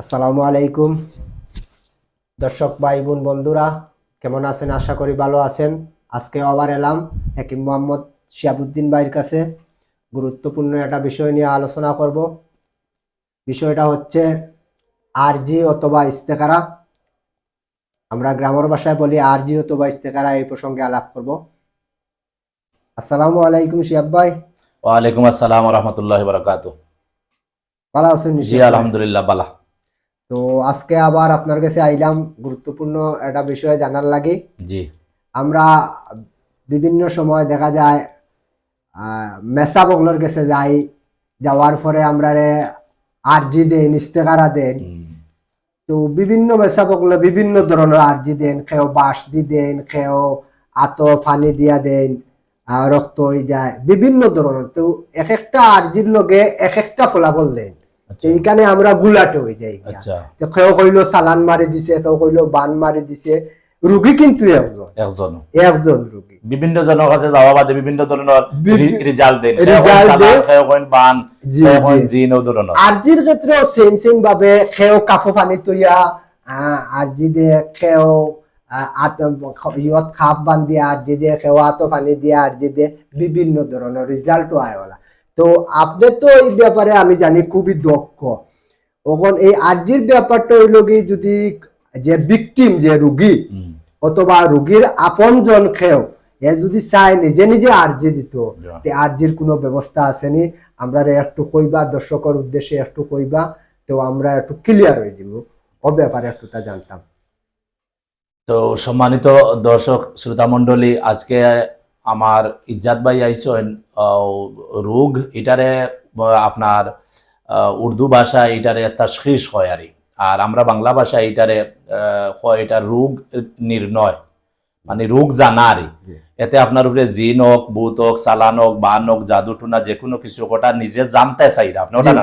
আসসালামু আলাইকুম। দর্শক ভাই বোন বন্ধুরা কেমন আছেন? আশা করি ভালো আছেন। আজকে আবার এলাম হাকিম মোহাম্মদ শিয়াবুদ্দিন ভাইয়ের কাছে। গুরুত্বপূর্ণ একটা বিষয় নিয়ে আলোচনা করব। বিষয়টা হচ্ছে আরজি অথবা ইস্তেকারা আমরা গ্রামের ভাষায় বলি আরজি অথবা ইস্তেকারা এই প্রসঙ্গে আলাপ করব। আসসালামু আলাইকুম শিয়াব ভাই। ওয়ালাইকুম আসসালাম রহমতুল্লাহ বরকাত ভালো আছেন জি আলহামদুলিল্লাহ বালা তো আজকে আবার আপনার কাছে আইলাম গুরুত্বপূর্ণ একটা বিষয় জানার লাগে। জি। আমরা বিভিন্ন সময় দেখা যায় মেসা বগলোর কাছে যাই যাওয়ার পরে আমরা রে আরজি দেন ইস্তেকারা দেন। তো বিভিন্ন মেসা বগলে বিভিন্ন ধরনের আরজি দেন খেও বাঁশ দি দেন খেও আতো ফানি দিয়া দেন রক্ত হয়ে যায় বিভিন্ন ধরনের। তো এক একটা আরজির লগে এক একটা ফলাফল দেন। এইখানে আমরা গুলাটে হয়ে যাই। আচ্ছা। কেউ কইল সালান মারি দিছে কেউ কইল বান মারি দিছে। রুগী কিন্তু একজন। একজন। একজন রুগী। বিভিন্ন জনের কাছে যাওয়া বাদে বিভিন্ন ধরনের রিজাল্ট দেন দেন। কেউ বান কেউ জিন ও ধরনের আরজির ক্ষেত্রেও সেম সেম ভাবে। খেও কাফো পানি তৈয়া আরজি দিয়ে খেও ইয়ত খাপ বান দিয়ে আরজি দিয়ে খেও আতো পানি দিয়ে আরজি দিয়ে বিভিন্ন ধরনের রেজাল্টও আয়ওয়ালা তো আপনি তো এই ব্যাপারে আমি জানি খুবই দক্ষ। ওখন এই আর্জির ব্যাপারটা হইল কি যদি যে ভিকটিম যে রুগী অথবা রোগীর আপনজন খেও এ যদি চায় নিজে নিজে আর্জি দিত। আর্জির কোনো ব্যবস্থা আসেনি। আমরা একটু কইবা দর্শকের উদ্দেশ্যে একটু কইবা তো আমরা একটু ক্লিয়ার হয়ে দিব। ও ব্যাপারে একটু তা জানতাম। তো সম্মানিত দর্শক শ্রোতা মণ্ডলী আজকে আমার ইজ্জাত ভাই আইসেন রোগ, এটারে আপনার উর্দু ভাষায় এটারে তশখিস হয় আর আর আমরা বাংলা ভাষা এটারে হয় এটা রোগ নির্ণয় মানে রোগ জানা আর। এতে আপনার উপরে জিন হোক ভূত হোক চালান হোক বান হোক জাদু টুনা যে কোনো কিছু ওটা নিজে জানতে চাইরা আপনি ওটা না?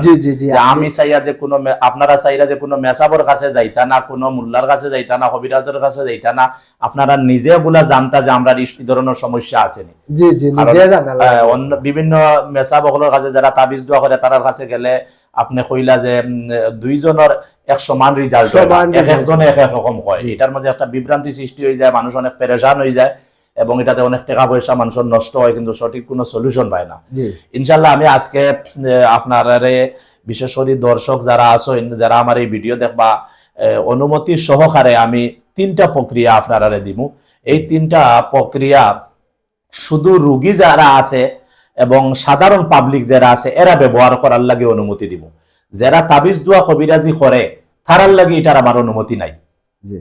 আমি চাইয়া যে কোনো আপনারা চাইরা যে কোনো মেসাবর কাছে যাইতা না কোনো মুল্লার কাছে যাইতা না হবিরাজের কাছে যাইতা না আপনারা নিজে গুলা জানতা যে আমরা এই ধরনের সমস্যা আসেনি জি জি নিজে জানা অন্য বিভিন্ন মেসা বকলের কাছে যারা তাবিজ দোয়া করে তার কাছে গেলে আপনি কইলা যে দুইজনের এক সমান রেজাল্ট এক একজনে এক এক রকম হয়। এটার মধ্যে একটা বিভ্রান্তি সৃষ্টি হয়ে যায় মানুষ অনেক পেরেশান হয়ে যায়। এবং এটাতে অনেক টাকা পয়সা মানুষের নষ্ট হয় কিন্তু সঠিক কোনো সলিউশন পায় না। ইনশাল্লাহ আমি আজকে আপনারে বিশেষ করে দর্শক যারা আছেন যারা আমার এই ভিডিও দেখবা অনুমতি সহকারে আমি তিনটা প্রক্রিয়া আপনারা দিব এই তিনটা প্রক্রিয়া শুধু রুগী যারা আছে এবং সাধারণ পাবলিক যারা আছে এরা ব্যবহার করার লাগে অনুমতি দিব যারা তাবিজ দোয়া কবিরাজি করে তারার লাগে এটার আমার অনুমতি নাই।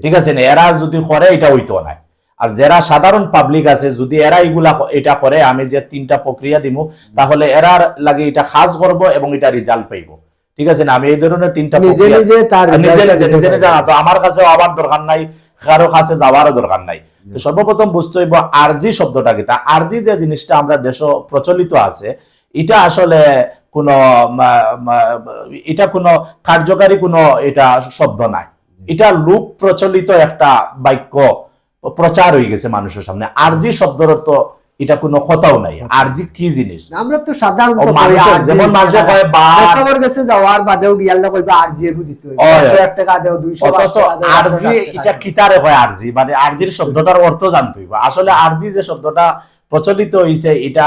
ঠিক আছে না? এরা যদি করে এটা হইতো নাই। আর যারা সাধারণ পাবলিক আছে যদি এরা এগুলা এটা করে আমি যে তিনটা প্রক্রিয়া দিব তাহলে এরার লাগে এটা খাস করব এবং এটা রেজাল্ট পাইব। ঠিক আছে না? আমি এই ধরনের তিনটা নিজে নিজে নিজে নিজে নিজে নিজে তো আমার কাছে আবার দরকার নাই কারও কাছে যাওয়ারও দরকার নাই। তো সর্বপ্রথম বুঝতে হইব আরজি শব্দটা কি? তা আরজি যে জিনিসটা আমরা দেশ প্রচলিত আছে এটা আসলে কোনো এটা কোনো কার্যকারী কোনো এটা শব্দ নাই। এটা লোক প্রচলিত একটা বাক্য। প্রচার হয়ে গেছে মানুষের সামনে। আরজি শব্দের অর্থ এটা কোনো কথাও নাই। আরজি কি জিনিস? আমরা তো সাধারণত যেমন মানুষে কয় বাঘ মেসাবর কাছে যাওয়ার বাদেও কইবা আরজি দিতে ওই। 100 টাকা দেও 200 অথচ আরজি এটা কিতারে হয় আরজি। মানে আরজির শব্দটার অর্থ জানতে হইব। আসলে আরজি যে শব্দটা প্রচলিত হইছে এটা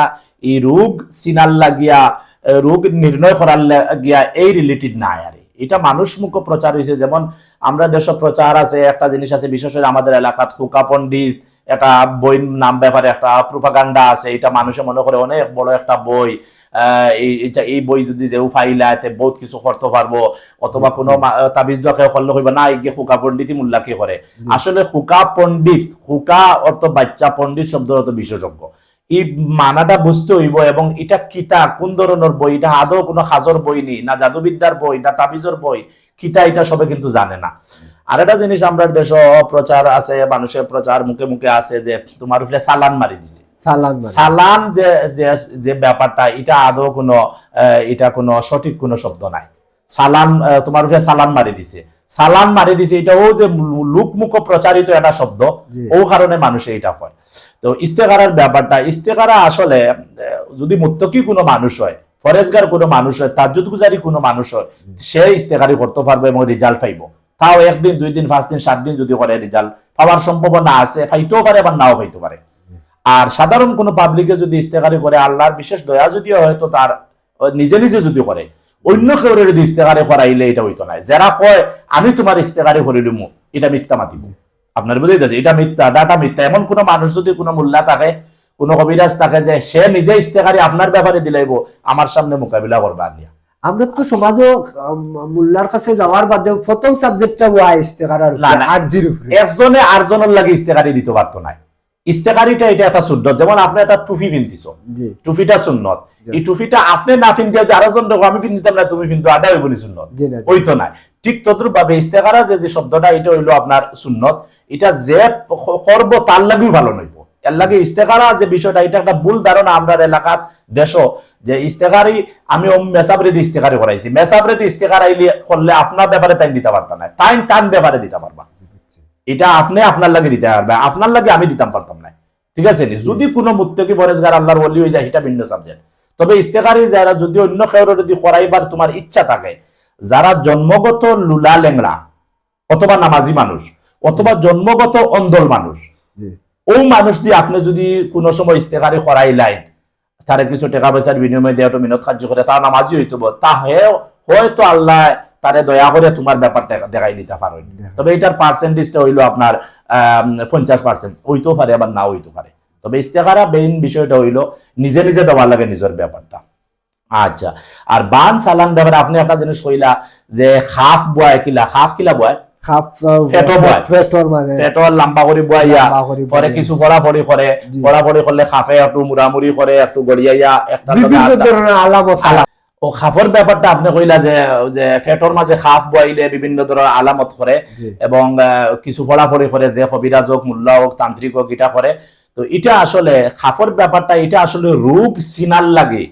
এই রোগ সিনাল লাগিয়া রোগ নির্ণয় করার লাগিয়া এই রিলেটেড নাই আর। এটা মানুষ মুখ প্রচার হইছে। যেমন আমরা দেশ প্রচার আছে একটা জিনিস আছে বিশেষ করে আমাদের এলাকাত হুকা পণ্ডিত একটা বই নাম ব্যাপারে একটা প্রোপাগান্ডা আছে এটা মানুষে মনে করে অনেক বড় একটা বই। আহ, এই এই বই যদি যেও ফাইলা এতে বহুত কিছু করতে পারব অথবা কোনো তাবিজ দোয়া কেউ করলে কইবা না এই হুকা পণ্ডিতই মূল্যা কি করে আসলে হুকা পণ্ডিত হুকা অর্থ বাচ্চা পণ্ডিত শব্দ অর্থ বিশেষজ্ঞ। এই মানাটা বুঝতে হইব এবং এটা কিতা কোন ধরনের বই? এটা আদৌ কোনো খাজর বই নি না জাদুবিদ্যার বই না তাবিজর বই? কিতা এটা সবে কিন্তু জানে না। আর একটা জিনিস আমরা দেশ প্রচার আছে মানুষের প্রচার মুখে মুখে আছে যে তোমার উপরে সালান মারি দিছে। সালাম মানে। যে যে- ব্যাপারটা এটা আদৌ কোনো এটা কোনো সঠিক কোনো শব্দ নাই। আহ, তোমার উপরে সালাম মারি দিছে। সালাম মারি দিছে এটাও যে লোক মুখ প্রচারিত একটা শব্দ। ও কারণে মানুষে এটা কয়। তো ইস্তেকারার ব্যাপারটা ইস্তেকারা আসলে যদি মুত্তকি কোনো মানুষ হয়, ফরেজগার কোনো মানুষ হয় তাজুদ গুজারি কোনো মানুষ হয়, সে ইস্তেকারি করতে পারবে এবং রেজাল্ট পাইব। তাও একদিন, দুই দিন, পাঁচ দিন, সাত দিন যদি করে রেজাল্ট, পাওয়ার সম্ভাবনা আছে, পাইতেও পারে বা নাও পাইতে পারে। আর সাধারণ কোনো পাবলিকে যদি ইস্তেকারি করে, আল্লাহর বিশেষ দয়া যদিও হয়তো তার নিজে নিজে যদি করে, অন্য কেউ যদি ইস্তেকারি করাইলে এটা হইতো না যারা কয়, আমি তোমার ইস্তেকারি করে দিমু এটা মিথ্যা মাতিব। আপনার বুঝে যাচ্ছে এটা মিথ্যা ডাটা মিথ্যা। এমন কোনো মানুষ যদি কোনো মোল্লা থাকে কোনো কবিরাজ থাকে যে সে নিজে ইস্তেকারি আপনার ব্যাপারে দিলাইব আমার সামনে মোকাবিলা করবা নিয়া আমরা তো সমাজও উম, মোল্লার কাছে যাওয়ার বাদে প্রথম সাবজেক্টটা ওয়া ইস্তেকারার না, না। একজনে আরজনের লাগে ইস্তেকারি দিতে পারতো না। ইস্তেকারিটা এটা একটা শুদ্ধ যেমন আপনি একটা টুপি পিন্ধিছ জি। টুপিটা সুন্নত। এই টুপিটা আপনি না পিন্ধিয়া যে আরেকজন দেখো আমি পিন্ধিতাম না তুমি পিন্ধু আদা হইব নি সুন্নত। ওই তো নাই ঠিক তদ্রুপ ভাবে ইস্তেকারা যে যে শব্দটা, এটা হইল আপনার সুন্নত। এটা যে করব তার লাগেও ভালো নইব। এর লাগে ইস্তেকারা যে বিষয়টা, এটা একটা ভুল ধারণা আমরা এলাকাত দেশ। যে ইস্তেকারি আমি মেসাবরে দিয়ে ইস্তেকারি করাইছি। মেসাবরে ইস্তেকার আইলে করলে আপনার ব্যাপারে তাই দিতে পারতাম না। তাই তান ব্যাপারে দিতে পারবা। এটা আপনি আপনার লাগে দিতে পারবে। আপনার লাগে আমি দিতাম পারতাম না। ঠিক আছে? যদি কোনো মুত্তকি ফরেজগার আল্লাহর ওলি হয়ে যায়, এটা ভিন্ন সাবজেক্ট তবে ইস্তেকারি যারা যদি অন্য কেউ যদি করাইবার তোমার ইচ্ছা থাকে যারা জন্মগত লুলা লেংড়া অথবা নামাজি মানুষ অথবা জন্মগত অন্ধল মানুষ জি। ও মানুষ দিয়ে আপনি যদি কোনো সময় ইস্তেকারি করাই লাইন তারে কিছু টাকা পয়সার বিনিময়ে দেওয়া তো মিনত কার্য করে তা নামাজি হইতো তা হয়তো আল্লাহ তারে দয়া করে তোমার ব্যাপারটা দেখাই দিতে পারেন তবে এটার পার্সেন্টেজটা হইল আপনার পঞ্চাশ পার্সেন্ট হইতেও পারে আবার না হইতে পারে তবে ইস্তেকারা মেইন বিষয়টা হইল নিজে নিজে দেওয়ার লাগে নিজের ব্যাপারটা আচ্ছা। আর বান সালান ব্যাপারে আপনি একটা জিনিস কইলা যে খাফ বয় কিলা খাফ কিলা বয় মানে। পেটর লম্বা করে বয়াইয়া পরে কিছু ফড়াফড়ি করে জি। ফড়াফড়ি করলে খাফে একটু মুড়ামুড়ি করে একটু গড়িয়াইয়া একটা বিভিন্ন ধরনের আলামত। ও খাফর ব্যাপারটা আপনি কইলা যে যে ফেটর মাঝে খাপ বইলে বিভিন্ন ধরনের আলামত করে এবং কিছু ফড়াফড়ি করে যে কবিরাজ হোক মোল্লা হোক তান্ত্রিক হোক এটা করে তো এটা আসলে খাফর ব্যাপারটা এটা আসলে রোগ সিনার লাগে।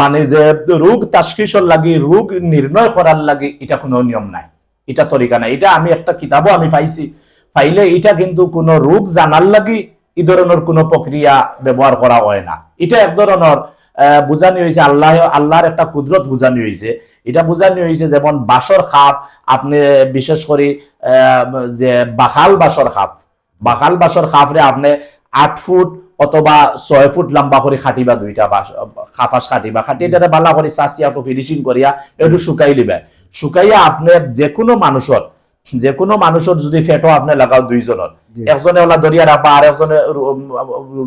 মানে যে রোগ তাস্কিসর লাগে, রোগ নির্ণয় করার লাগে এটা কোনো নিয়ম নাই। এটা তরিকা নাই। এটা আমি একটা কিতাবও আমি পাইছি। পাইলে এটা কিন্তু কোনো রোগ জানার লাগি এই ধরনের কোনো প্রক্রিয়া ব্যবহার করা হয় না। এটা এক ধরনের বুঝানি হয়েছে আল্লাহ, আল্লাহর একটা কুদরত বুঝানি হয়েছে এটা বুঝানি হয়েছে যেমন বাসর খাপ, আপনি বিশেষ করে যে বাখাল বাসর খাপ। বাখাল বাসর খাপরে আপনি আট ফুট অথবা ছয় ফুট লম্বা করে খাটিবা দুইটা বাস খাফাস খাটিবা খাটি এটা বালা করে চাচিয়া একটু ফিনিশিং করিয়া একটু শুকাই লিবা শুকাইয়া আপনি যে কোনো মানুষের যে কোনো মানুষের যদি ফেটো আপনি লাগাও দুইজনের একজনে ওলা দরিয়া রাখবা আর একজনে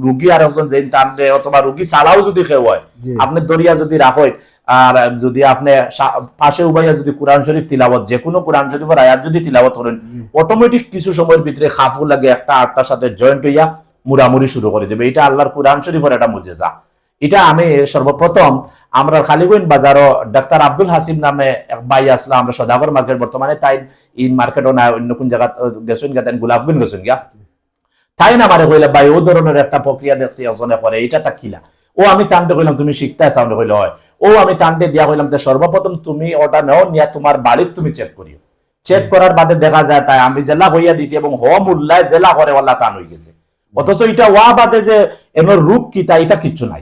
রুগী আর একজন যে টানলে অথবা রুগী ছাড়াও যদি কেউ হয়। আপনি দরিয়া যদি রাখেন আর যদি আপনি পাশে উবাইয়া যদি কোরআন শরীফ তিলাবত যে কোনো কোরআন শরীফের আয়াত যদি তিলাবত করেন অটোমেটিক কিছু সময়ের ভিতরে খাফু লাগে একটা আটটার সাথে জয়েন্ট হইয়া মুড়ামুড়ি শুরু করে দেবে। এটা আল্লাহর কোরআন শরীফের একটা মুজেজা। এটা আমি সর্বপ্রথম আমরা খালিগঞ্জ বাজারও ডাক্তার আব্দুল হাসিম নামে এক ভাই আসলাম আমরা সদাগর মার্কেট বর্তমানে তাই এই মার্কেটও না অন্য কোন জায়গা গেছেন গা তাই গোলাপগঞ্জ গেছেন গা তাই না মানে কইলে ভাই ও ধরনের একটা প্রক্রিয়া দেখছি এজনে করে এটা তা কিলা? ও আমি টানতে কইলাম তুমি শিখতে চাও না কইলে হয়। ও আমি টানতে দিয়া কইলাম যে সর্বপ্রথম তুমি ওটা নাও নিয়া তোমার বাড়ির তুমি চেক করিও। চেক করার বাদে দেখা যায় তাই আমি জেলা হইয়া দিছি এবং হোম উল্লায় জেলা করে ওয়াল্লা টান হয়ে গেছে। অথচ এটা ওয়া বাদে যে এমন রূপ কি তা এটা কিচ্ছু নাই।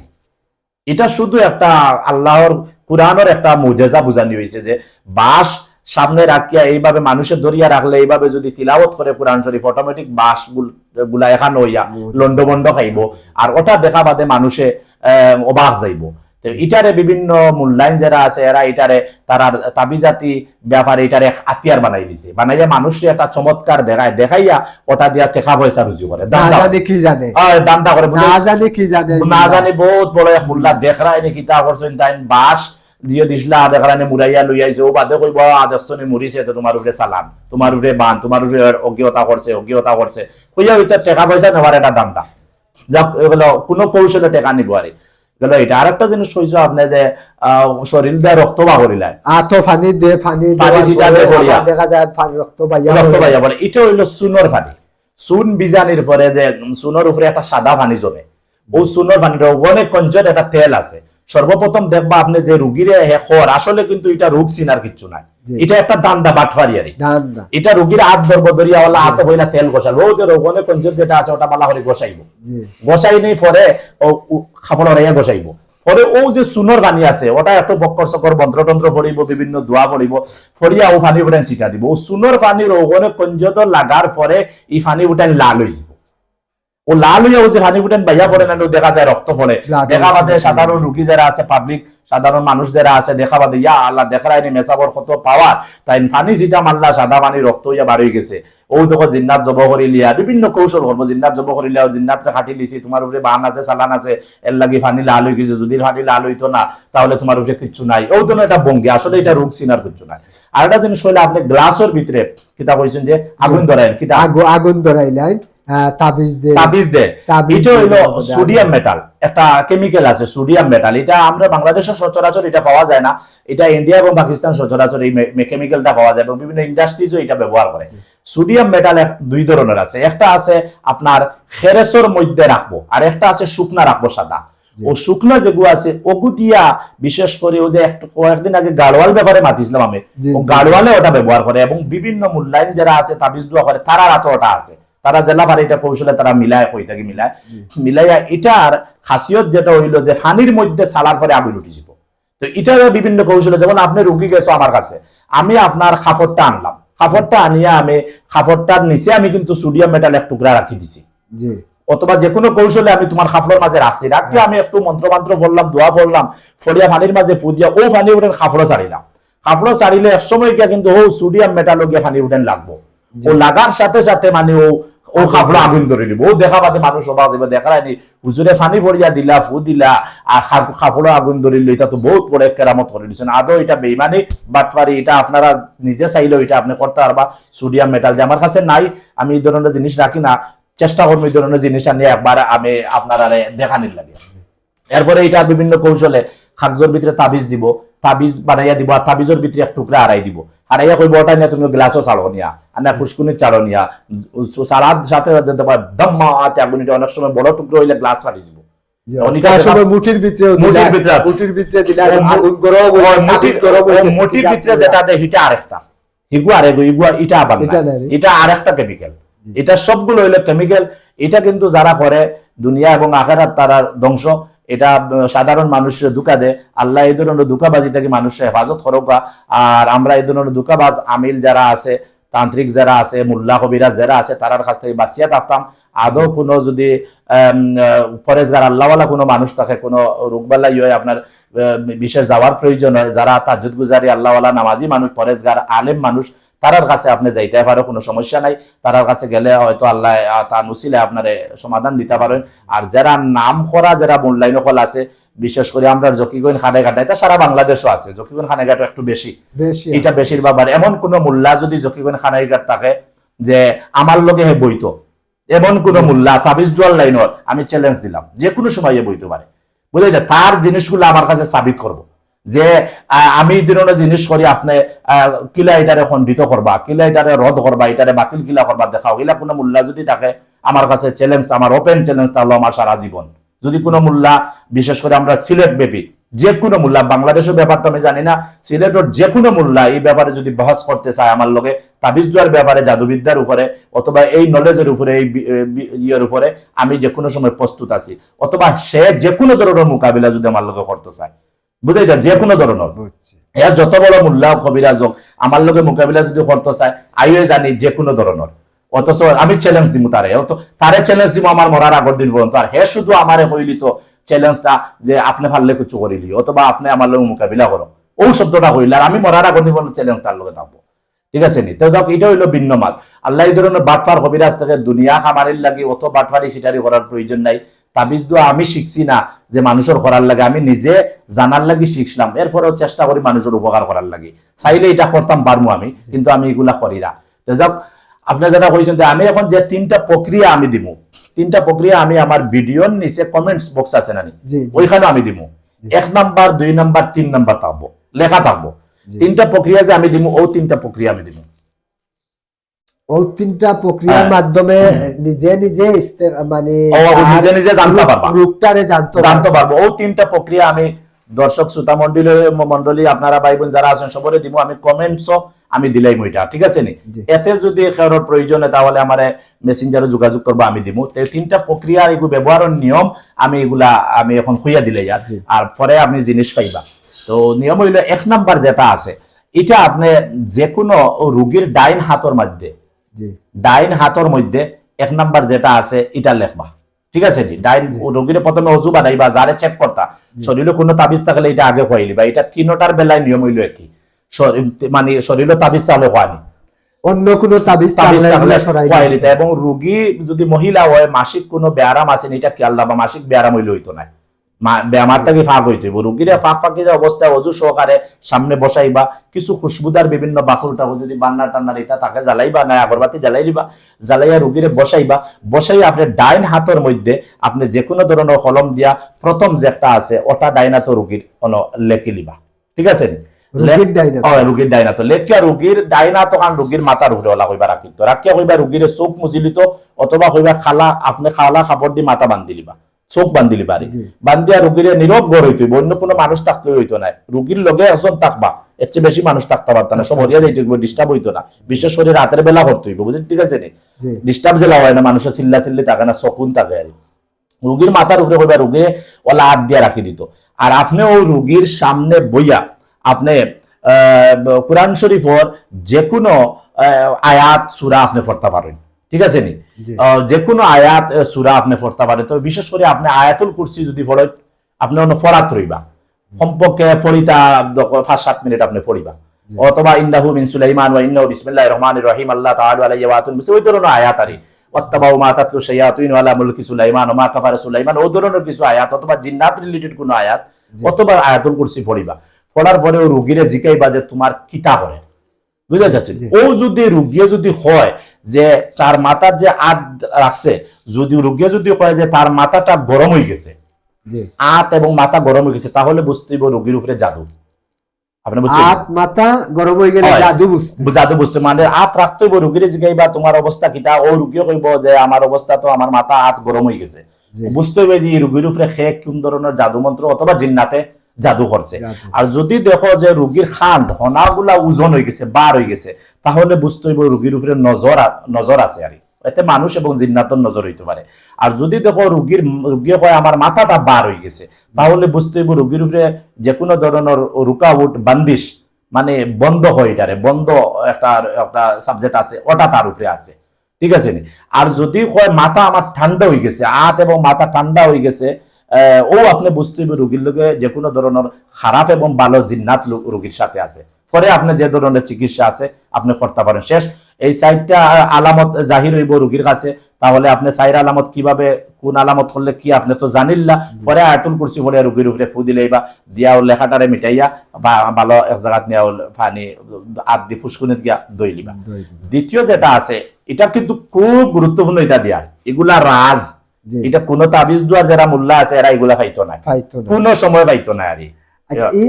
এটা শুধু একটা আল্লাহর কোরআনের একটা মুজেজা বুঝানি হয়েছে যে বাস সামনে রাখিয়া এইভাবে মানুষের ধরিয়া রাখলে এইভাবে যদি তিলাওত করে কোরআন শরীফ অটোমেটিক বাস গুল- এখান হইয়া লন্ডবন্ড খাইব। আর ওটা দেখা বাদে মানুষে আহ, অবাক যাইব। তো ইটারে বিভিন্ন মূল্যায়ন যারা আছে এরা ইটারে তারা তাবিজাতি ব্যাপারে ইটারে হাতিয়ার বানাই দিছে। বানাইয়া মানুষে একটা চমৎকার দেখায় দেখাইয়া ওটা দিয়া টেকা পয়সা রুজি করে জানে কি জানে? দান্দা করে না জানে কি জানে? না জানি বহুত বড় এক দেখরাই নাকি তা করছেন তাই বাস দিয়ে দিছিলা দেখারানি মুরাইয়া লই আইছে ও বাদে কইব আদর্শনে মরিছে তো তোমার উপরে সালাম তোমার উপরে বান তোমার উপরে অজ্ঞতা করছে অজ্ঞতা করছে কইয়া ওইটা টাকা পয়সা নেওয়ার একটা দামটা যাক এগুলো কোনো কৌশলে টাকা নিব আরে গেল এটা। আরেকটা জিনিস কইছো আপনি যে শরীর দিয়ে রক্ত বাহরিলায় আত ফানি দে ফানি পানি সিটা দে। আবার দেখা যায় ফানি রক্ত বাইয়া রক্ত বাইয়া বলে এটা হইল সুনর পানি সুন বিজানির পরে যে সুনর উপরে একটা সাদা পানি জমে। ও সুনর পানিটা অনেক কঞ্জত একটা তেল আছে। সর্বপ্রথম দেখবা আপনি যে রুগীরে হে আসলে কিন্তু এটা রোগ সিনার কিচ্ছু নাই। এটা একটা দান্দা বাটফারিয়ারি। দান না এটা রুগীর হাত ধরবো ধরিয়া ওলা হাতে হইলা তেল গোসাল ও যে রোগ অনেক যেটা আছে ওটা মালা করে গোসাইব গোসাই নেই পরে ও খাবার হরাইয়া গোসাইব পরে ও যে সুনর পানি আছে ওটা এত বক্কর চক্কর মন্ত্রতন্ত্র পড়িব বিভিন্ন দোয়া পড়িব ফরিয়া ও পানি উঠান ছিটা দিব। ও সুনর পানির ওখানে পঞ্জত লাগার পরে ই পানি উঠান লাল হয়ে যাব ও লাল হইয়া যে পানি উঠান বাইয়া পড়ে না দেখা যায় রক্ত পড়ে। দেখা বাদে হচ্ছে, সাধারণ রুগী যারা আছে পাবলিক সাধারণ মানুষ যারা আছে দেখা বাদে ইয়া আল্লাহ দেখারাইনি মেসাবর কত পাওয়ার তাই পানি যেটা মারলা সাদা পানি রক্ত হইয়া হয়ে গেছে। ও দেখো জিন্নাত জব করি লিয়া বিভিন্ন কৌশল করব জিন্নাত জব করি লিয়া জিন্নাত খাটি লিছি তোমার উপরে বান আছে চালান আছে এর লাগি পানি লাল হয়ে গেছে যদি পানি লাল হইতো না তাহলে তোমার উপরে কিচ্ছু নাই। ও তো এটা বঙ্গি আসলে এটা রোগ সিনার কিচ্ছু নাই। আর একটা জিনিস হইলে আপনি গ্লাসের ভিতরে কিতা কইছেন যে আগুন কিতা আগুন ধরাইলেন। তাবিজ দে তাবিজ দে এটা হইল সোডিয়াম মেটাল একটা কেমিক্যাল আছে সোডিয়াম মেটাল এটা আমরা বাংলাদেশে সচরাচর এটা পাওয়া যায় না। এটা ইন্ডিয়া এবং পাকিস্তান সচরাচর এই কেমিক্যালটা পাওয়া যায় এবং বিভিন্ন ইন্ডাস্ট্রিজও এটা ব্যবহার করে। সোডিয়াম মেটাল দুই ধরনের আছে। একটা আছে আপনার খেরেসর মধ্যে রাখব আর একটা আছে শুকনা রাখব সাদা। ও শুকনা যেগুলো আছে ওগু দিয়া বিশেষ করে ও যে একটু কয়েকদিন আগে গাড়োয়াল ব্যাপারে মাতিছিলাম আমি। গাড়োয়ালে ওটা ব্যবহার করে এবং বিভিন্ন মূল্যায়ন যারা আছে তাবিজ দোয়া করে তারা রাতে ওটা আছে। তারা জেলা এটা কৌশলে তারা মিলায় কই থাকে মিলায়। মিলাইয়া এটার খাসিয়ত যেটা হইল যে ফানির মধ্যে সালার পরে আগুন উঠে যাব। তো এটার বিভিন্ন কৌশলে যেমন আপনি রুগী গেছো আমার কাছে আমি আপনার খাফরটা আনলাম। খাফরটা আনিয়া আমি খাফরটার নিচে আমি কিন্তু সোডিয়াম মেটাল এক টুকরা রাখি দিছি। অথবা যে কোনো কৌশলে আমি তোমার খাফড়ের মাঝে রাখছি রাখতে আমি একটু মন্ত্র মন্ত্র বললাম দোয়া পড়লাম ফড়িয়া পানির মাঝে ফু দিয়া ও পানি উঠেন খাফড়ো ছাড়িলাম খাফড়ো ছাড়িলে এক সময় গিয়া কিন্তু ও সোডিয়াম মেটালো গিয়ে পানি উঠেন লাগবো। ও লাগার সাথে সাথে মানে ও ও খাফড়ো আগুন ধরে নিব। ও দেখা পাতে মানুষ অবাক যাবে দেখা যায়নি হুজুরে পানি ভরিয়া দিলা, ফু দিলা, আর খাফড়ো আগুন ধরিল এটা তো বহুত বড় কেরামত করে দিচ্ছেন আদৌ এটা বেইমানি বাটপারি, এটা আপনারা নিজে চাইলেও এটা আপনি করতে পারবা। সোডিয়াম, মেটাল যে আমার কাছে নাই, আমি এই ধরনের জিনিস রাখি না। চেষ্টা করব এই ধরনের জিনিস আনিয়ে একবার আমি আপনারা দেখানির লাগে। এরপরে এটা বিভিন্ন কৌশলে খাগজোর ভিতরে তাবিজ দিব তাবিজ বানাইয়া দিব আর তাবিজের ভিতরে এক টুকরা হারাই দিব। হারাইয়া কইব ওটা নিয়ে তুমি গ্লাসও চাড়ো নিয়া আর না ফুসকুনির চাড়ো নিয়া। সারার সাথে সাথে তোমার দম্মা আতে আগুনিটা অনেক সময় বড় টুকরো হইলে গ্লাস ফাটি দিব মুঠির ভিতরে। যেটা দেয় হিটা আরেকটা। হিগু আরেগু ইগুয়া এটা আবার। এটা আরেকটা কেমিক্যাল এটা সবগুলো হইল কেমিক্যাল এটা কিন্তু যারা করে দুনিয়া এবং আখেরাত তারা ধ্বংস। এটা সাধারণ মানুষের দুকা দেয়। আল্লাহ এই ধরনের দুকাবাজি থেকে মানুষের হেফাজত করুকা আর আমরা এই ধরনের দুকাবাজ আমিল যারা আছে, তান্ত্রিক যারা আছে, মোল্লা কবিরাজ যারা আছে, তারার কাছ থেকে বাঁচিয়ে থাকতাম। আজও কোনো যদি ফরেজগার আল্লাহওয়ালা কোনো মানুষ থাকে কোনো রোগবালাই হয় আপনার বিশেষ যাওয়ার প্রয়োজন হয়, যারা তাজুদ গুজারি আল্লাহওয়ালা নামাজি মানুষ ফরেজগার আলেম মানুষ তারার কাছে আপনি যাইতে পারো কোনো সমস্যা নাই। তারার কাছে গেলে হয়তো আল্লাহ তা নুসিলে আপনার সমাধান দিতে পারেন। আর যারা নাম করা যারা মূল্যায়ন হল আছে বিশেষ করে আমরা জকিগঞ্জ খানে ঘাটা এটা সারা বাংলাদেশও আছে। জকিগঞ্জ খানে ঘাট একটু বেশি। এটা বেশিরভাগ এমন কোন মোল্লা যদি জকিগঞ্জ খানাই ঘাট থাকে যে আমার লগে হে বইতো। এমন কোন মোল্লা তাবিজ দুয়ার লাইনত আমি চ্যালেঞ্জ দিলাম। যে কোনো সময় এ বইতে পারে। বুঝলি তার জিনিসগুলো আমার কাছে সাবিত করব। যে আমি ধরনের জিনিস করি আপনি কিলা এটারে খণ্ডিত করবা কিলা এটারে রদ করবা এটারে বাতিল কিলা করবা দেখাও। এগুলা কোনো মোল্লা যদি থাকে আমার কাছে চ্যালেঞ্জ আমার ওপেন চ্যালেঞ্জ তাহলে আমার সারা জীবন যদি কোনো মোল্লা, বিশেষ করে আমরা সিলেট ব্যাপী যে কোনো মোল্লা, বাংলাদেশের ব্যাপারটা আমি জানি না, সিলেটের যে কোনো মোল্লা এই ব্যাপারে যদি বহস করতে চায় আমার লগে, তাবিজ দুয়ার ব্যাপারে, জাদুবিদ্যার উপরে, অথবা এই নলেজের উপরে, এই ইয়ের উপরে, আমি যে কোনো সময় প্রস্তুত আছি। অথবা সে যে কোনো ধরনের মোকাবিলা যদি আমার লগে করতে চায়। বুঝাইটা যে কোনো ধরনের এর যত বড় মূল্য কবিরাজ হোক আমার লগে মোকাবিলা যদি করতে চায় আইও জানি যে কোনো ধরনের অথচ আমি চ্যালেঞ্জ দিব তারে তারে চ্যালেঞ্জ দিব আমার মরার আগর দিন পর্যন্ত আর হে শুধু আমারে কইলি তো চ্যালেঞ্জটা যে আপনি পারলে কিছু করিলি অথবা আপনি আমার লগে মোকাবিলা করো ও শব্দটা কইলে আর আমি মরার আগর দিন পর্যন্ত চ্যালেঞ্জ তার লগে থাকব। ঠিক আছে নি? তো যাক এটা হইল ভিন্ন মাত। আল্লাহ এই ধরনের বাটফার কবিরাজ থেকে দুনিয়া খামারির লাগে অত বাটফারি সিটারি করার প্রয়োজন নাই। তাবিজ দোয়া আমি শিখছি না যে মানুষের করার লাগে আমি নিজে জানার লাগি শিখছিলাম। এরপরেও চেষ্টা করি মানুষের উপকার করার লাগে। চাইলে এটা করতাম পারব আমি কিন্তু আমি এগুলা করি না। তো যাক আপনি যেটা কইছেন যে আমি এখন যে তিনটা প্রক্রিয়া আমি দিব তিনটা প্রক্রিয়া আমি আমার ভিডিওর নিচে কমেন্টস বক্স আছে জি ওইখানে আমি দিব এক নাম্বার দুই নাম্বার তিন নাম্বার থাকব লেখা থাকব। তিনটা প্রক্রিয়া যে আমি দিব ও তিনটা প্রক্রিয়া আমি দিব ও তিনটা প্রক্রিয়ার হ্যাঁ। মাধ্যমে নিজে নিজে মানে নিজে নিজে জানতে পারবা। রূপটারে জানতে জানতে পারব। ও তিনটা প্রক্রিয়া আমি দর্শক শ্রোতা মন্ডলী মন্ডলী আপনারা ভাই বোন যারা আছেন সবরে দিব আমি কমেন্টসও আমি দিলাই মইটা ঠিক আছে নি? এতে যদি খেয়ারের প্রয়োজন হয় তাহলে আমার মেসেঞ্জারে যোগাযোগ করব আমি দিব তো তিনটা প্রক্রিয়া এগুলো ব্যবহারের নিয়ম আমি এগুলা আমি এখন হইয়া দিলে যার জি। আর পরে আপনি জিনিস পাইবা। তো নিয়ম হইল এক নাম্বার যেটা আছে এটা আপনি যে কোনো রুগীর ডাইন হাতর মধ্যে ডাইন হাতর মধ্যে এক নাম্বার যেটা আছে এটা লেখবা। ঠিক আছে নি? ডাইন রোগীর প্রথমে অজু বানাইবা যারে চেক করতা শরীরে কোনো তাবিজ থাকলে এটা আগে হইলি বা এটা তিনটার বেলায় নিয়ম হইল একই। শরীর- মানে শরীরে তাবিজ তাহলে হয়নি অন্য কোনো তাবিজ তাবিজ হয়ে। নিতে। এবং রুগী যদি মহিলা হয় মাসিক কোনো ব্যায়াম আছে এটা খেয়াল রাখবা মাসিক ব্যায়াম হইলে হইতো না ব্যায়ামার থেকে ফাঁক হইতে হইব? রুগীরা ফাঁক ফাঁকি যে অবস্থায় অজু সহকারে সামনে বসাইবা কিছু খুশবুদার বিভিন্ন বাকুর টাকুর যদি বান্নার টান্নার এটা তাকে জ্বালাইবা না আগরবাতি জ্বালাই দিবা জ্বালাইয়া রুগীরে বসাইবা বসাই আপনি ডাইন হাতের মধ্যে আপনি যে কোনো ধরনের কলম দিয়া প্রথম যে একটা আছে ওটা ডাইন হাত রুগীর কোনো লেখি লিবা। ঠিক আছে? রুগীর ডাইন হাত। হয় রুগীর ডাইনা তো লেখিয়া রুগীর ডাইনা তো কারণ রুগীর মাথার উপরে ওলা কইবা রাখি তো রাখিয়া কইবা রুগীর চোখ মুজিলিত অথবা কইবা খালা আপনি খালা কাপড় দি মাথা বান্ধিলিবা চোখ বান্ধিলি পারি বান্ধিয়া রুগীরে নীরব গড় হইতো অন্য কোনো মানুষ থাকতে হইতো না রুগীর লগে একজন থাকবা এর চেয়ে বেশি মানুষ থাকতে পারত না সব হরিয়া যাইতে হইব ডিস্টার্ব হইতো না বিশেষ করে রাতের বেলা করতে হইব বুঝলি ঠিক আছে ডিস্টার্ব জেলা হয় না মানুষের চিল্লা চিল্লি থাকে না সকুন থাকে আর রুগীর মাথার উপরে কইবা রুগী ওলা হাত দিয়া রাখি দিত। আর আপনি ওই রুগীর সামনে বইয়া আপনি আহ, কোরআন শরীফর যে কোনো আহ, আয়াত সুরা আপনি পড়তে পারেন ঠিক আছে নি? যে কোনো আয়াত সুরা আপনি পড়তে পারেন। তবে বিশেষ করে আপনি আয়াতুল কুরসি যদি পড়েন আপনি অন্য ফরাত রইবা। কমপক্ষে ফরিতা পাঁচ সাত মিনিট আপনি পড়িবা। অথবা ইন্নাহু মিন সুলাইমান ওয়া ইন্নাহু বিসমিল্লাহির রহমানির রহিম আল্লাহ তাআলা আলাইহি ওয়া আতুল ওই ধরনের আয়াত আরি ওয়াত্তাবাউ মা তাতলু শায়াতিন আলা মুলকি সুলাইমান ওয়া মা কাফারা সুলাইমান ও ধরনের কিছু আয়াত অথবা জিন্নাত রিলেটেড কোনো আয়াত অথবা আয়াতুল কুরসি পড়িবা। পড়ার পরে ও রুগীরে জিকাইবা যে তোমার কিতা করে বুঝা যাচ্ছে ও যদি রুগিয়ে যদি হয় যে তার মাথার যে আট রাখছে যদি রুগিয়ে যদি হয় যে তার মাথাটা গরম হয়ে গেছে আত এবং মাথা গরম হয়ে গেছে তাহলে বুঝতে হইব রোগীর উপরে জাদু। আপনি মাথা গরম হয়ে গেলে জাদু বুঝতে জাদু বুঝতে মানে রাখতে হইব রুগীর জিগাইবা তোমার অবস্থা কিতা ও কইব যে আমার অবস্থা তো আমার মাথা আত গরম হয়ে গেছে। বুঝতে হইবে যে রুগীর উপরে কোন ধরনের জাদু মন্ত্র অথবা জিন্নাতে জাদু করছে। আর যদি দেখো যে রুগীর খান হনাগুলা ওজন হয়ে গেছে বার হয়ে গেছে তাহলে বুঝতে হইব রুগীর উপরে নজর নজর আছে আর এতে মানুষ এবং জিন্নাতর নজর হইতে পারে আর যদি দেখো রুগীর রুগী কয় আমার মাথাটা বার হয়ে গেছে তাহলে বুঝতে হইব রুগীর উপরে যে কোনো ধরনের রুকাউট বান্দিশ মানে বন্ধ হয় এটারে বন্ধ একটা একটা সাবজেক্ট আছে ওটা তার উপরে আছে। ঠিক আছে? আর যদি কয় মাথা আমার ঠান্ডা হয়ে গেছে আত এবং মাথা ঠান্ডা হয়ে গেছে ও আপনি বুঝতে হবে রোগীর লোকে যে কোনো ধরনের খারাপ এবং ভালো জিন্নাত রোগীর সাথে আছে। পরে আপনি যে ধরনের চিকিৎসা আছে আপনি করতে পারেন শেষ। এই সাইডটা আলামত জাহির হইব রোগীর কাছে তাহলে আপনি সাইর আলামত কীভাবে কোন আলামত করলে কি আপনি তো জানিল্লা। পরে আয়তুল কুরসি পরে রোগীর উপরে ফু দিলেই বা দিয়া লেখাটারে মিটাইয়া বা ভালো এক জায়গাত নিয়ে পানি আদ দি ফুসকুনিত গিয়া দইলিবা দ্বিতীয় যেটা আছে এটা কিন্তু খুব গুরুত্বপূর্ণ এটা দিয়ার এগুলা রাজ। এটা কোন তাবিজ দুয়ার যারা মোল্লা আছে এরা এগুলা খাইতো না। পাইতো না। কোন সময় পাইতো না আরে। আচ্ছা এই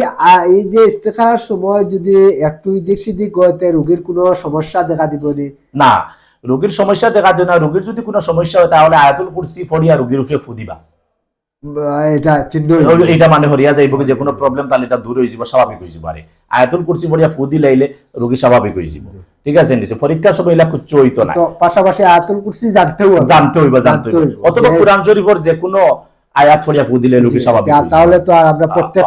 এই যে ইস্তেখারার সময় যদি একটু দিক সিদিক হয় রোগীর কোনো সমস্যা দেখা দিব না? রোগীর সমস্যা দেখা যায় না। রোগীর যদি কোনো সমস্যা হয় তাহলে আয়াতুল কুরসি ফড়িয়া রোগীর উপরে ফুদিবা এটা চিহ্ন এটা মানে হরিয়া যাইব যে কোনো প্রবলেম তাহলে এটা দূর হয়ে যাব স্বাভাবিক হয়ে যাব আরে। ফড়িয়া ফুদি লাইলে রোগী স্বাভাবিক হয়ে যাব ঠিক আছে নি তো পরীক্ষার সময় এলা কুচ্চ হইতো না। পাশাপাশি আয়াতুল কুরসি জানতেও হবে। জানতে হইবা জানতে জানতে হইব। অথবা কোরআন শরীফের যে কোনো আয়াত রোগী স্বাভাবিক। তাহলে তো আর আমরা প্রত্যেক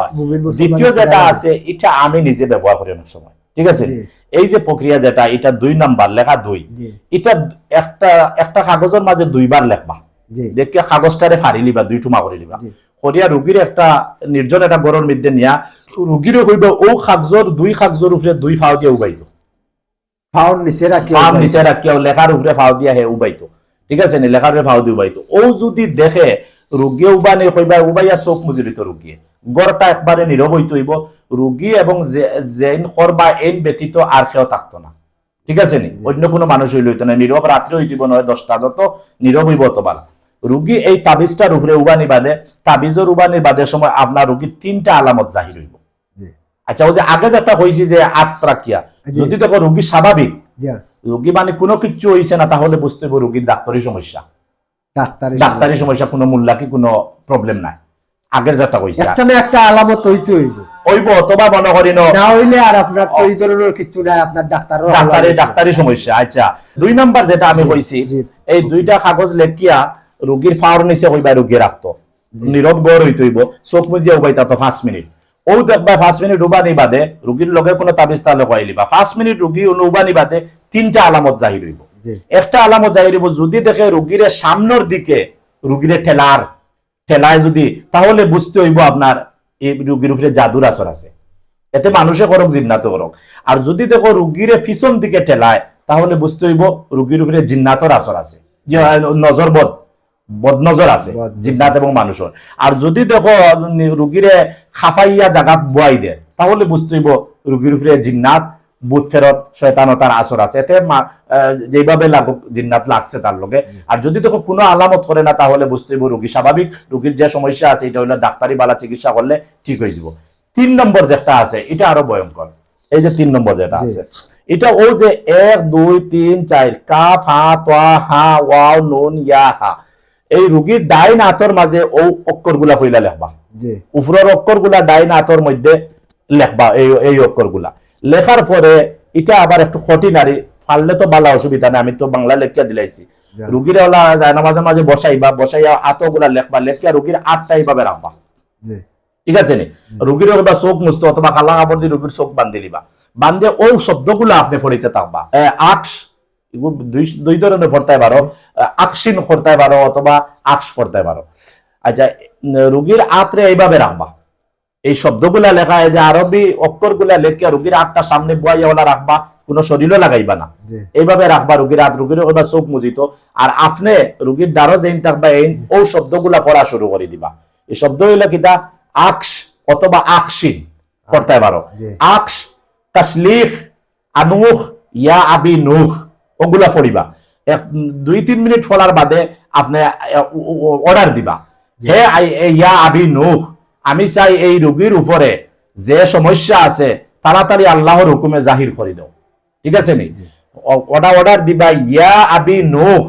দ্বিতীয় যেটা আছে এটা আমি নিজে ব্যবহার করি অনেক সময়। ঠিক আছে? এই যে প্রক্রিয়া যেটা এটা দুই নাম্বার লেখা দুই। এটা একটা একটা কাগজের মাঝে দুইবার লেখবা। জি। দেখে কাগজটারে ফাড়ি লিবা দুই টুমা করে লিবা। করিয়া রুগীর একটা নির্জন একটা গরর মধ্যে নিয়া রুগীরও কইব ও কাগজর দুই কাগজর উপরে দুই ফাও দিয়ে উবাইতো ফাউন্ড নিচে নিচে রাখিয়া লেখার উপরে ফাও দিয়া হে উবাইতো ঠিক আছে নি? লেখার উপরে ফাও দিয়ে উবাইতো ও যদি দেখে রুগী উবানে কইবা উবাইয়া চোখ মুজুরিত রুগীয়ে গড়টা একবারে নীরব হইতে হইব রুগী এবং যেন করবা এন ব্যতীত আর কেউ থাকতো না। ঠিক আছে নি? অন্য কোনো মানুষ হইল হইতো না নীরব রাত্রে হইতিব নয় দশটা যত নীরব হইব অতবার রুগী এই তাবিজটার উপরে উবানি বাদে তাবিজের উবানির বাদের সময় আপনার রুগীর তিনটা আলামত জাহির হইব। আচ্ছা ও যে আগে যেটা হয়েছে যে আত্রাকিয়া। যদি দেখো রুগী স্বাভাবিক জি রোগী মানে কোনো কিছু হয়েছে না তাহলে বুঝতে হবে রোগীর ডাক্তারি সমস্যা। ডাক্তারি সমস্যা। কোনো মূল্যা কি কোনো প্রবলেম নাই। আগের যেটা কইছে একটা না একটা আলামত হইতে হইব। হইব অথবা মনে করি ন না হইলে আর আপনার এই ধরনের কিছু নাই আপনার ডাক্তারও ডাক্তারি ডাক্তারি সমস্যা আচ্ছা। দুই নাম্বার যেটা আমি কইছি এই দুইটা কাগজ লেখিয়া রোগীর ফাওয়ার নিচে কইবা রোগী রাখতো নীরব গড় হইতে হইব চোখ মুজিয়া উবাইতা তো পাঁচ মিনিট। ও দেখবা পাঁচ মিনিট উবানি বাদে রোগীর লগে কোনো তাবিজ তাহলে কইলিবা পাঁচ মিনিট রোগী উবানি বাদে তিনটা আলামত জাহির হইব একটা আলামত জাহির হইব যদি দেখে রোগীরে সামনের দিকে রোগীরে ঠেলার ঠেলায় যদি তাহলে বুঝতে হইব আপনার এই রোগীর উপরে জাদুর আসর আছে। এতে মানুষে করক জিন্নাত করক আর যদি দেখো রুগীরে পিছন দিকে ঠেলায় তাহলে বুঝতে হইব রুগীর উপরে জিন্নাতর আসর আছে। যে নজর বদ বদ নজর আছে। জিন্নাত এবং মানুষের আর যদি দেখো রুগীরে খাফাইয়া জায়গা বুয়াই দেয় তাহলে বুঝতে হইব রুগীর উপরে জিন্নাত বুধ ফেরত শয়তানতার আসর আছে। এতে যেভাবে লাগুক জিন্নাত লাগছে তার লগে। আর যদি দেখো কোনো আলামত করে না তাহলে বুঝতে হইব রুগী স্বাভাবিক রুগীর যে সমস্যা আছে এটা হইল ডাক্তারি বালা চিকিৎসা করলে ঠিক হয়ে যাব। তিন নম্বর যেটা আছে এটা আরও ভয়ঙ্কর এই যে তিন নম্বর যেটা। আছে এটা ও যে এক দুই তিন চার কাফ হা তোয়া হা ওয়াও নুন ইয়া হা। এই রুগীর ডাইন হাতর মাঝে ও অক্ষরগুলা ফইলা লেখবা। উপরের অক্ষরগুলা ডাইন হাতর মধ্যে লেখবা এই এই অক্ষরগুলা লেখার পরে এটা আবার একটু কঠিনারি পারলে তো বালা অসুবিধা নেই আমি তো বাংলা লেখিয়া দিলাইছি। রুগীর ওলা যায় না মাঝে মাঝে বসাইবা বসাইয়া আতো গুলা লেখবা লেখিয়া রুগীর আটটা এইভাবে রাখবা। ঠিক আছে নি? রুগীর বা চোখ মুছতো অথবা কালা কাপড় দিয়ে রুগীর চোখ বান্ধি দিবা বান্ধে ও শব্দগুলো আপনি পড়িতে থাকবা। আট দুই ধরনের পড়তে পারো আকসিন করতে পারো অথবা আকস করতে পারো আচ্ছা রুগীর আত্রে এইভাবে রাখবা এই শব্দগুলা লেখা এই যে আরবি অক্ষরগুলা লেখিয়া রুগীর আটটা সামনে বয়াইয়া ওলা রাখবা কোনো শরীরও লাগাইবা না। এইভাবে রাখবা রুগীর হাত রুগীর এবার চোখ মুজিত আর আপনি রুগীর দ্বারো যেইন থাকবা এই ও শব্দগুলা পড়া শুরু করে দিবা। এই শব্দ হইল কিতা? আকস অথবা আকসিন করতে পারো। আকস তাসলিখ আনুখ ইয়া আবি নুখ। ওগুলা পড়িবা। এক দুই তিন মিনিট ফলার বাদে আপনি অর্ডার দিবা। হে ইয়া আবি নুখ আমি চাই এই রোগীর উপরে যে সমস্যা আছে তাড়াতাড়ি আল্লাহর হুকুমে জাহির করে দাও। ঠিক আছে নি? অর্ডার অর্ডার দিবা ইয়া আবি নুহ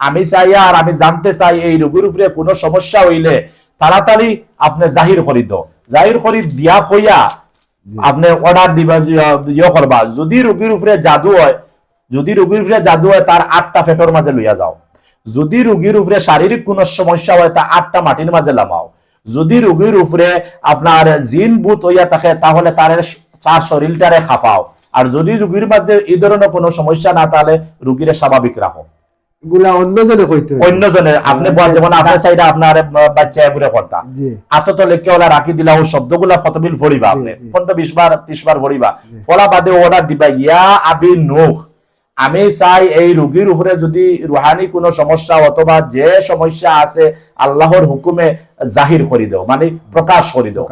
আমি চাই আর আমি জানতে চাই এই রোগীর উপরে কোনো সমস্যা হইলে তাড়াতাড়ি আপনি জাহির করি দাও। জাহির করি দিয়া হইয়া আপনি অর্ডার দিবা ইয়ে করবা। যদি রোগীর উপরে জাদু হয় যদি রোগীর উপরে জাদু হয় তার আটটা ফেটর মাঝে লইয়া যাও। যদি রোগীর উপরে শারীরিক কোনো সমস্যা হয় তা আটটা মাটির মাঝে লামাও। যদি রোগীর উপরে আপনার জিন বুত হইয়া থাকে তাহলে তার তার শরীরটারে খাপাও। আর যদি রোগীর মধ্যে এই ধরনের কোনো সমস্যা না তাহলে রোগীরে স্বাভাবিক রাখো। এগুলা অন্যজনে কইতে অন্যজনে আপনি বল যেমন আপনার সাইডে আপনার বাচ্চা এগুলো করতা। জি। আতত লেখকে ওলা রাখি দিলা ও শব্দগুলা কতবিল ভরিবা আপনি। জি। পনেরো বিশ বার ত্রিশ বার ভরিবা। ফলা বাদে অর্ডার দিবা ইয়া আবি নুহ। আমি চাই এই রোগীর উপরে যদি রুহানি কোনো সমস্যা অথবা যে সমস্যা আছে আল্লাহর হুকুমে জাহির করি দাও মানে প্রকাশ করি দাও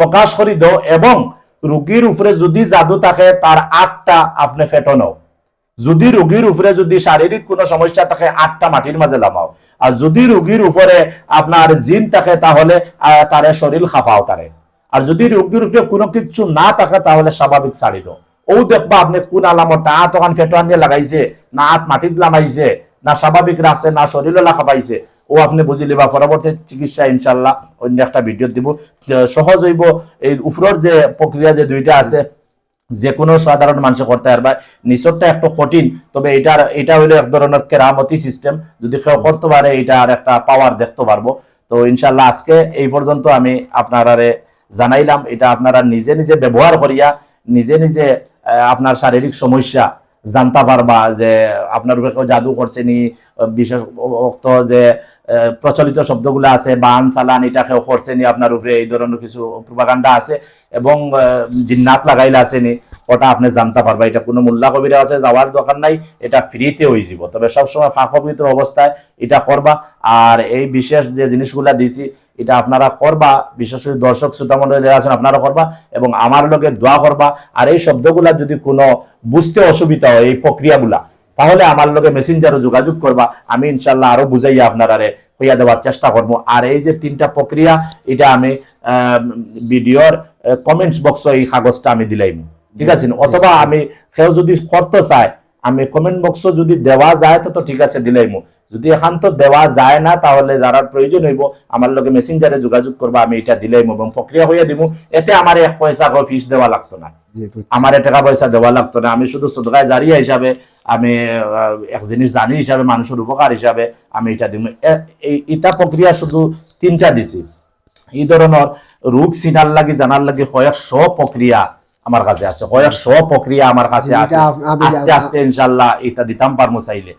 প্রকাশ করে দাও। এবং রোগীর উপরে যদি জাদু থাকে তার আটটা আপনি ফেটনো যদি রোগীর উপরে যদি শারীরিক কোনো সমস্যা থাকে আটটা মাটির মাঝে লামাও। আর যদি রোগীর উপরে আপনার জিন থাকে তাহলে তারে শরীর খাফাও তারে আর যদি রোগীর উপরে কোনো কিছু না থাকে তাহলে স্বাভাবিক ছাড়ি দাও ও দেখবা আপনি কোন আলামতটা আত ওখান ফেটোয়ান দিয়ে লাগাইছে, না আত মাটিত লামাইছে, না স্বাভাবিক রাখছে না শরীরে লাখা পাইছে। ও আপনি বুঝি লিবা পরবর্তী চিকিৎসা ইনশাল্লাহ অন্য একটা ভিডিও দিব। সহজ হইব, এই উপরের যে প্রক্রিয়া যে দুইটা আছে যে কোনো সাধারণ মানুষ করতে পারবে নিচরটা একটু কঠিন, তবে এটার এটা হইল এক ধরনের কেরামতি সিস্টেম যদি কেউ করতে পারে এটা আর একটা পাওয়ার দেখতে পারব তো ইনশাল্লাহ আজকে এই পর্যন্ত আমি আপনারারে জানাইলাম এটা আপনারা নিজে নিজে ব্যবহার করিয়া নিজে নিজে আপনার শারীরিক সমস্যা জানতে পারবা যে আপনার উপরে কেউ জাদু করছে নি, বিশেষ যে প্রচলিত শব্দগুলো আছে, বান সালান এটা কেউ করছে নি, আপনার উপরে এই ধরনের কিছু প্রপাগান্ডা আছে এবং জিন্নাত লাগাইলে আছে নি, ওটা আপনি জানতে পারবা। এটা কোনো মোল্লা কবিরা আছে, যাওয়ার দরকার নাই, এটা ফ্রিতে হয়ে যাব তবে সবসময় ফাঁকবিত অবস্থায় এটা করবা। আর এই বিশেষ যে জিনিসগুলা দিছি এটা আপনারা করবা, বিশেষ করে দর্শক, শ্রোতা মন্ডলী যারা আছেন, আপনারা করবা এবং আমার লোকে দোয়া করবা। আর এই শব্দগুলা যদি কোনো বুঝতে অসুবিধা হয়, এই প্রক্রিয়াগুলা, তাহলে আমার লোকে মেসেঞ্জারও যোগাযোগ করবা। আমি ইনশাল্লাহ আরও বুঝাইয়া আপনারারে হইয়া দেওয়ার চেষ্টা করব। আর এই যে তিনটা প্রক্রিয়া, এটা আমি ভিডিওর কমেন্টস বক্স এই কাগজটা আমি দিলাইম। ঠিক আছে? অথবা আমি কেউ যদি করতে চায়, আমি কমেন্ট বক্স যদি দেওয়া যায় তো ঠিক আছে, দিলাইমু। যদি এখান তো দেওয়া যায় না তাহলে যারা প্রয়োজন হইব আমার লগে মেসেঞ্জারে যোগাযোগ করবা আমি এটা দিলাম এবং প্রক্রিয়া হইয়া দিব এতে আমার এক পয়সা ফিস দেওয়া লাগতো না। আমার টাকা পয়সা দেওয়া লাগতো না। আমি শুধু সদকায় জারিয়া হিসাবে আমি এক জিনিস জানি হিসাবে মানুষের উপকার হিসাবে আমি এটা দিব ইটা প্রক্রিয়া শুধু তিনটা দিছি। এই ধরনের রোগ চিনার লাগি জানার লাগি কয়েক শ প্রক্রিয়া আমার কাছে আছে। কয়েক শ প্রক্রিয়া আমার কাছে আছে। আস্তে আস্তে ইনশাল্লাহ এটা দিতাম পারব চাইলে।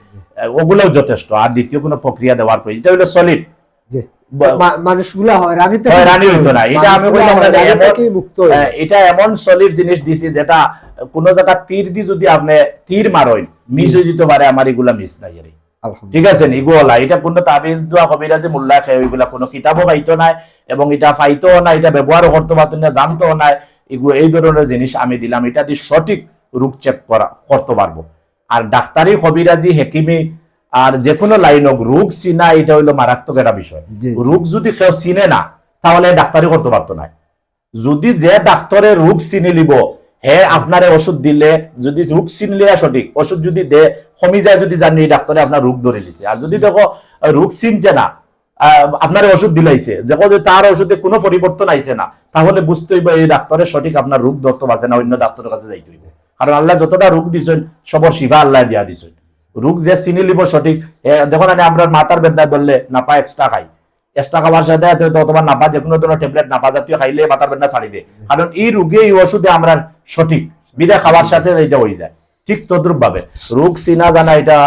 ওগুলোও যথেষ্ট। আর দ্বিতীয় কোনো প্রক্রিয়া দেওয়ার প্রয়োজন এটা হলো সলিড জি। ব- মা- মানুষগুলা হয়রানি থেকে হয়রানি মুক্ত হইতো না। হইবে। এটা আমি মানুষগুলা বললাম না, হয়রানি এমন- থেকেই মুক্ত এটা এমন সলিড জিনিস দিছি যেটা কোন জায়গা তীর দি যদি আপনি তীর মারেন মিস হয়ে পারে আমার এগুলা মিস নাই আরে ঠিক আছে এগুলা এটা কোনো তাবিজ দোয়া কবিরাজে মোল্লা খেয়ে এগুলা কোনো কিতাবও পাইতো নাই এবং এটা পাইতো না এটা ব্যবহারও করতে পারতো না জানতো নাই। এগুলো এই ধরনের জিনিস আমি দিলাম। এটা দিয়ে সঠিক রোগ চেক করা করতে পারব। আর ডাক্তারি কবিরাজি হেকিমি আর যে কোনো লাইন হোক রোগ চিনা এটা হইল মারাত্মক একটা বিষয়। রোগ যদি কেউ চিনে না তাহলে ডাক্তারি করতে পারতো না যদি যে ডাক্তারের রোগ চিনি লিব হে আপনারে ওষুধ দিলে যদি রোগ চিনলে সঠিক ওষুধ যদি দে কমি যায় যদি জানি এই ডাক্তারে আপনার রোগ ধরে লিছে। আর যদি দেখো রোগ চিনছে না আপনার ওষুধ দিলাইছে দেখো যে তার ওষুধে কোনো পরিবর্তন আইছে না তাহলে বুঝতে হইবে এই ডাক্তারের সঠিক আপনার রোগ ধরতে পারছে না অন্য ডাক্তারের কাছে যাইতে হইবে। কারণ আল্লাহ যতটা রোগ দিছেন সবর শিফা আল্লাহ দিয়া দিছেন। রোগ যে চিনি লিব সঠিক দেখো না আমরা মাথার বেদনা ধরলে নাপা এক্সট্রা খাই। এক্সট্রা খাবার সাথে সাথে তো অথবা নাপা যে কোনো ধরনের ট্যাবলেট নাপা জাতীয় খাইলে মাথার বেদনা ছাড়ি দেয়। কারণ এই রোগে এই ওষুধে আমরা সঠিক বিদা খাবার সাথে এটা হয়ে যায়। ঠিক তদ্রুপ ভাবে রোগ চিনা জানা এটা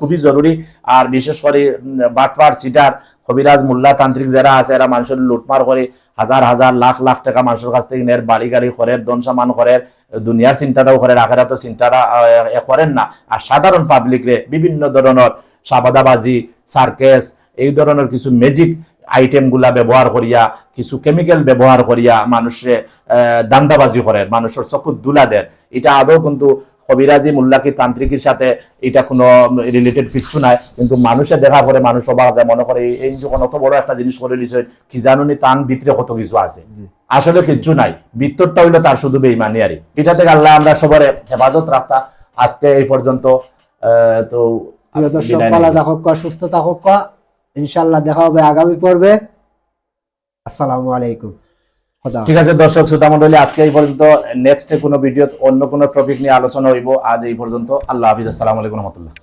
খুবই জরুরি। আর বিশেষ করে উম, বাটপার সিটার কবিরাজ মোল্লা তান্ত্রিক যারা আছে, এরা মানুষের লুটমার করে হাজার হাজার, লাখ লাখ টাকা মানুষের কাছ থেকে নেয় বাড়ি, গাড়ি করে দন সামান করে দুনিয়ার চিন্তাটাও করে আখেরাতো চিন্তাটা করেন না। আর সাধারণ পাবলিক রে বিভিন্ন ধরনের সাবাদাবাজি সার্কেস এই ধরনের কিছু ম্যাজিক আইটেমগুলা ব্যবহার করিয়া, কিছু কেমিক্যাল ব্যবহার করিয়া মানুষে দান্দাবাজি করে মানুষের চকুত দুলা দেন। এটা আদৌ কিন্তু কবিরাজি মুল্লাকি তান্ত্রিকের সাথে এটা কোনো রিলেটেড কিছু নাই। কিন্তু মানুষে দেখা করে মানুষ অবাক যায় মনে করে এই- যখন অত বড় একটা জিনিস করে নিছে কি জানুনি তান ভিতরে কত কিছু আছে? আসলে কিচ্ছু নাই। ভিতরটা হইল তার শুধু বেইমানি আরে এটা থেকে আল্লাহ আমরা সবারে হেফাজত রাখতা। আজকে এই পর্যন্ত আহ, তো দর্শক নিই। থাকুক সুস্থ থাকুক ইনশাল্লাহ দেখা হবে আগামী পর্বে। আসসালামু আলাইকুম। ঠিক আছে, দর্শক শ্রোতা মন্ডলী আজকে এই পর্যন্ত নেক্সট কোনো ভিডিও অন্য কোনো টপিক নিয়ে আলোচনা হইব। আজ এই পর্যন্ত। আল্লাহ হাফিজ। আসসালামু আলাইকুম রহমতুল্লাহ।